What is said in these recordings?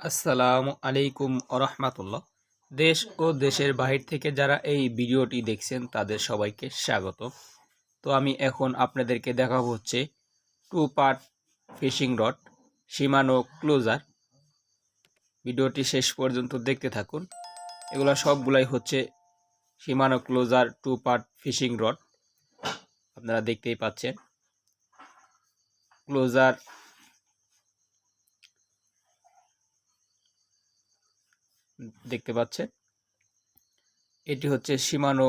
আসসালামু আলাইকুম আরহামাতুল্লাহ দেশ ও দেশের বাহির থেকে যারা এই ভিডিওটি দেখছেন, তাদের সবাইকে স্বাগত। তো আমি এখন আপনাদেরকে দেখাবো হচ্ছে two part fishing rod, Shimano closure. ভিডিওটি শেষ পর্যন্ত দেখতে থাকুন। এগুলো সবগুলাই হচ্ছে Shimano closure two part fishing rod. আপনারা দেখতেই পাচ্ছেন। ক্লোজার দেখতে পাচ্ছেন। এটি হচ্ছে সীমানো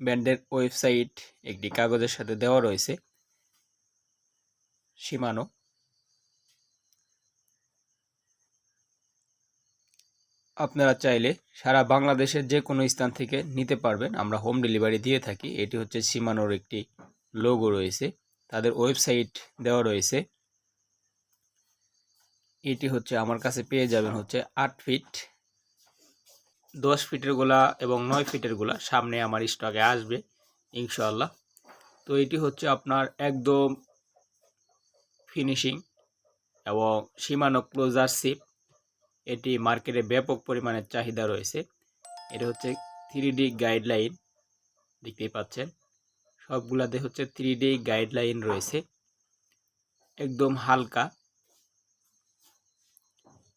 ব্যান্ডের ওয়েবসাইট, একটি কাগজের সাথে দেওয়া রয়েছে। সীমানো আপনারা চাইলে সারা বাংলাদেশের যে কোনো স্থান থেকে নিতে পারবেন। আমরা হোম ডেলিভারি দিয়ে থাকি। এটি হচ্ছে সীমানোর একটি লোগো রয়েছে। তাদের ওয়েবসাইট দেওয়া রয়েছে। এটি হচ্ছে আমার কাছে পেয়ে যাবেন হচ্ছে আট ফিট। দশ ফিটের গোলা এবং নয় ফিটের গোলা সামনে আমার স্টকে আসবে ইনশাল্লাহ তো এটি হচ্ছে আপনার একদম ফিনিশিং এবং সীমানো ক্লোজার শিপ এটি মার্কেটে ব্যাপক পরিমাণে চাহিদা রয়েছে। এটা হচ্ছে থ্রি ডি গাইডলাইন দেখতেই পাচ্ছেন। সবগুলাতে হচ্ছে থ্রি ডি গাইডলাইন রয়েছে। একদম হালকা।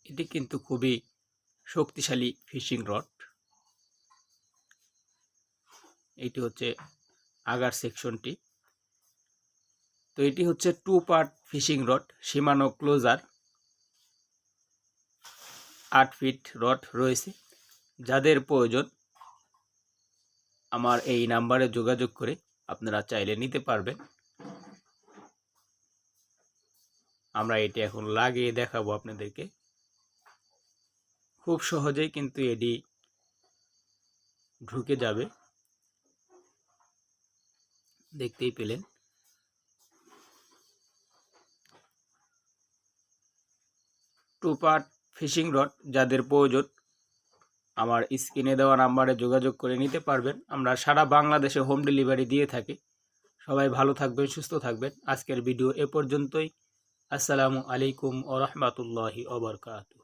এটি কিন্তু খুবই শক্তিশালী ফিশিং রড। এটি হচ্ছে আগার সেকশনটি। তো এটি হচ্ছে two part fishing rod, Shimano closure. আট ফিট রড রয়েছে। যাদের প্রয়োজন, আমার এই নাম্বারে যোগাযোগ করে আপনারা চাইলে নিতে পারবেন। আমরা এটি এখন লাগিয়ে দেখাবো আপনাদেরকে। খুব সহজেই কিন্তু এটি ঢুকে যাবে। দেখতেই পেলেন। টু পার্ট ফিশিং রড যাদের প্রয়োজন, আমার স্ক্রিনে দেওয়া নাম্বারে যোগাযোগ করে নিতে পারবেন। আমরা সারা বাংলাদেশে হোম ডেলিভারি দিয়ে থাকি। সবাই ভালো থাকবেন, সুস্থ থাকবেন। আজকের ভিডিও এ পর্যন্তই। আসসালামু আলাইকুম ও রহমতুল্লাহি ওবরকাতু